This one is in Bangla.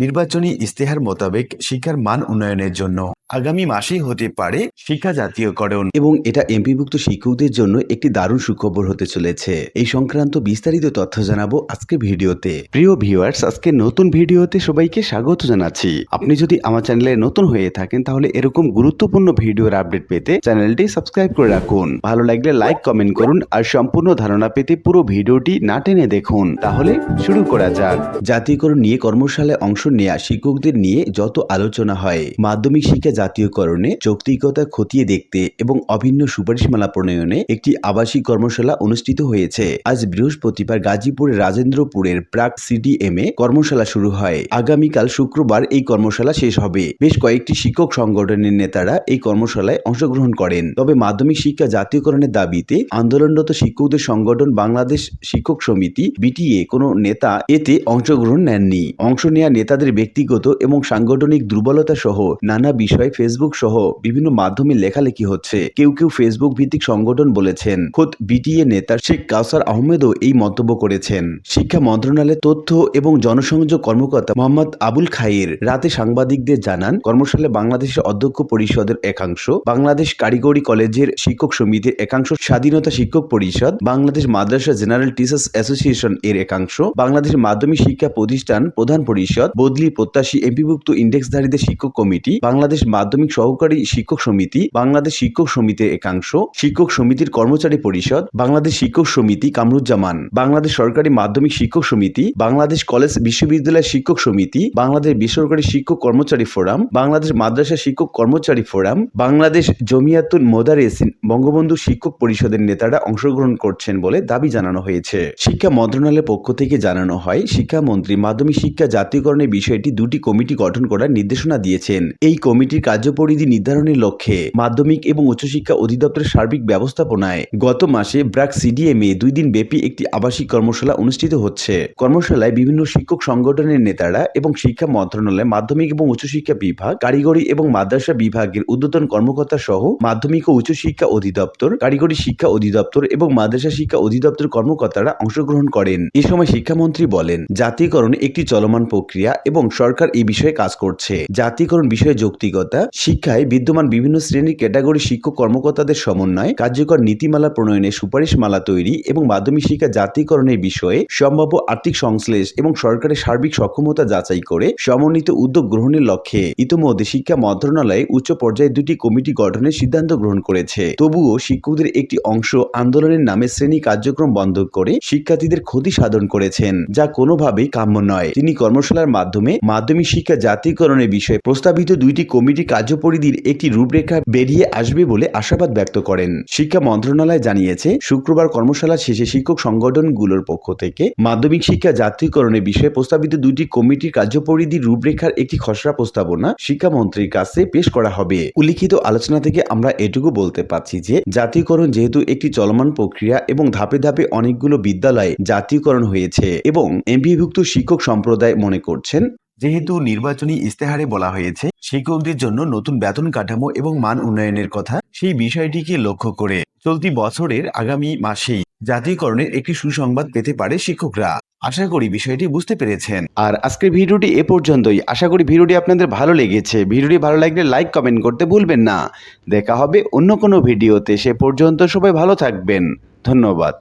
নির্বাচনী ইস্তেহার মোতাবেক শিক্ষার মান উন্নয়নের জন্য আগামী মাসেই হতে পারে শিক্ষা জাতীয়করণ। এবং এটা এমপিভুক্ত শিক্ষকদের জন্য একটি দারুণ সুখবর হতে চলেছে। এই সংক্রান্ত বিস্তারিত তথ্য জানাব আজকে ভিডিওতে। প্রিয় ভিউয়ার্স, আজকে নতুন ভিডিওতে সবাইকে স্বাগত জানাচ্ছি। আপনি যদি আমার চ্যানেলে নতুন হয়ে থাকেন, তাহলে এরকম গুরুত্বপূর্ণ ভিডিওর আপডেট পেতে চ্যানেলটি সাবস্ক্রাইব করে রাখুন। ভালো লাগলে লাইক, কমেন্ট করুন আর সম্পূর্ণ ধারণা পেতে পুরো ভিডিওটি না টেনে দেখুন। তাহলে শুরু করা যাক। জাতীয়করণ নিয়ে কর্মশালায় অংশ নেয়া শিক্ষকদের নিয়ে যত আলোচনা হয়, মাধ্যমিক শিক্ষা জাতীয়করণে যৌক্তিকতা খতিয়ে দেখতে এবং অভিন্ন সুপারিশমালা প্রণয়নে একটি আবাসিক কর্মশালা অনুষ্ঠিত হয়েছে। আজ বৃহস্পতিবার গাজীপুরের রাজেন্দ্রপুরের প্রাক সিডিএম এ কর্মশালা শুরু হয়। আগামীকাল শুক্রবার এই কর্মশালা শেষ হবে। বেশ কয়েকটি শিক্ষক সংগঠনের নেতারা এই কর্মশালায় অংশগ্রহণ করেন। তবে মাধ্যমিক শিক্ষা জাতীয়করণের দাবিতে আন্দোলনরত শিক্ষকদের সংগঠন বাংলাদেশ শিক্ষক সমিতি, বিটিএ কোনো নেতা এতে অংশগ্রহণ নেননি। অংশ নেওয়া নেতাদের ব্যক্তিগত এবং সাংগঠনিক দুর্বলতা সহ নানা বিষয়ে ফেসবুক সহ বিভিন্ন মাধ্যমে লেখালেখি হচ্ছে। কেউ কেউ ফেসবুক ভিত্তিক সংগঠন বলেছেন। খোদ বিটিএ নেতা শেখ কাউসার আহমেদও এই মন্তব্য করেছেন। শিক্ষা মন্ত্রণালয়ের তথ্য এবং জনসংযোগ কর্মকর্তা মোহাম্মদ আবুল খাইর রাতে সাংবাদিকদের জানান, কর্মশালায় বাংলাদেশের অধ্যক্ষ পরিষদের একাংশ, বাংলাদেশ কারিগরি কলেজের শিক্ষক সমিতির একাংশ, স্বাধীনতা শিক্ষক পরিষদ, Bangladesh madrasa general teachers association এর একাংশ, বাংলাদেশ মাধ্যমিক শিক্ষা প্রতিষ্ঠান প্রধান পরিষদ বদলি প্রত্যাশী এমপিভুক্ত ইন্ডেক্সধারীদের শিক্ষক কমিটি, বাংলাদেশ মাধ্যমিক সহকারী শিক্ষক সমিতি, বাংলাদেশ শিক্ষক সমিতির একাংশ, শিক্ষক সমিতির কর্মচারী পরিষদ, বাংলাদেশ শিক্ষক সমিতি কামরুজ্জামান, বাংলাদেশ সরকারি মাধ্যমিক শিক্ষক সমিতি, বাংলাদেশ কলেজ বিশ্ববিদ্যালয় শিক্ষক সমিতি, বাংলাদেশ বেসরকারি শিক্ষক কর্মচারী ফোরাম, বাংলাদেশ মাদ্রাসা শিক্ষক কর্মচারী ফোরাম, বাংলাদেশ জমিয়াতুল মোদারেসিন বঙ্গবন্ধু শিক্ষক পরিষদের নেতারা অংশগ্রহণ করছেন বলে দাবি জানানো হয়েছে। শিক্ষা মন্ত্রণালয়ের পক্ষ থেকে জানানো হয়, শিক্ষামন্ত্রী মাধ্যমিক শিক্ষা জাতীয়করণের বিষয়টি দুটি কমিটি গঠন করার নির্দেশনা দিয়েছেন। এই কমিটির কার্যপরিধি নির্ধারণের লক্ষ্যে মাধ্যমিক এবং উচ্চশিক্ষা অধিদপ্তরের সার্বিক ব্যবস্থাপনায় গত মাসে সিডিএম এ দুই দিন ব্যাপী একটি আবাসিক কর্মশালা অনুষ্ঠিত হচ্ছে। কর্মশালায় বিভিন্ন শিক্ষক সংগঠনের নেতারা এবং শিক্ষা মন্ত্রণালয়, মাধ্যমিক এবং উচ্চশিক্ষা বিভাগ, কারিগরি এবং মাদ্রাসা বিভাগের উদ্বোধন কর্মকর্তা সহ মাধ্যমিক ও উচ্চশিক্ষা অধিদপ্তর, কারিগরি শিক্ষা অধিদপ্তর এবং মাদ্রাসা শিক্ষা অধিদপ্তর কর্মকর্তারা অংশগ্রহণ করেন। এ সময় শিক্ষামন্ত্রী বলেন, জাতীয়করণ একটি চলমান প্রক্রিয়া এবং সরকার এই বিষয়ে কাজ করছে। জাতীয়করণ বিষয়ে যৌক্তিকতা, শিক্ষায় বিদ্যমান বিভিন্ন শ্রেণির ক্যাটাগরি শিক্ষক কর্মকর্তাদের সমন্বয় কার্যকর নীতিমালা প্রণয়নে সুপারিশমালা তৈরি এবং মাধ্যমিক শিক্ষা জাতীয়করণের বিষয়ে সম্ভাব্য আর্থিক সংশ্লেষ এবং সরকারের সার্বিক সক্ষমতা যাচাই করে সমন্বিত উদ্যোগ গ্রহণের লক্ষ্যে ইতোমধ্যে শিক্ষা মন্ত্রণালয়ে উচ্চ পর্যায়ে দুটি কমিটি গঠনের সিদ্ধান্ত গ্রহণ করেছে। তবুও শিক্ষকদের একটি অংশ আন্দোলনের নামে শ্রেণি কার্যক্রম বন্ধ করে শিক্ষার্থীদের ক্ষতি সাধন করেছেন, যা কোনোভাবেই কাম্য নয়। তিনি কর্মশালার মাধ্যমে মাধ্যমিক শিক্ষা জাতীয়করণের বিষয়ে প্রস্তাবিত দুইটি কমিটি কার্যপরিধির একটি রূপরেখা বেরিয়ে আসবে বলে আশাবাদ ব্যক্ত করেন। শিক্ষা মন্ত্রণালয় জানিয়েছে, শুক্রবার কর্মশালা শেষে শিক্ষক সংগঠনগুলোর পক্ষ থেকে মাধ্যমিক শিক্ষা জাতীয়করণের বিষয়ে প্রস্তাবিত দুইটি কমিটির কার্যপরিধির রূপরেখার একটি খসড়া প্রস্তাবনা শিক্ষামন্ত্রীর কাছে পেশ করা হবে। উল্লিখিত আলোচনা থেকে আমরা এটুকু বলতে পারছি যে, জাতীয়করণ যেহেতু একটি চলমান প্রক্রিয়া এবং ধাপে ধাপে অনেকগুলো বিদ্যালয়ে জাতীয়করণ হয়েছে এবং এমপিভুক্ত শিক্ষক সম্প্রদায় মনে করছেন যেহেতু নির্বাচনী ইস্তেহারে বলা হয়েছে, শিক্ষকদের জন্য নতুন বেতন কাঠামো এবং মান উন্নয়নের কথা, সেই বিষয়টিকে লক্ষ্য করে চলতি বছরের আগামী মাসেই জাতীয়করণের একটি সুসংবাদ পেতে পারে শিক্ষকরা। আশা করি বিষয়টি বুঝতে পেরেছেন। আর আজকের ভিডিওটি এ পর্যন্তই। আশা করি ভিডিওটি আপনাদের ভালো লেগেছে। ভিডিওটি ভালো লাগলে লাইক, কমেন্ট করতে ভুলবেন না। দেখা হবে অন্য কোনো ভিডিওতে। সে পর্যন্ত সবাই ভালো থাকবেন। ধন্যবাদ।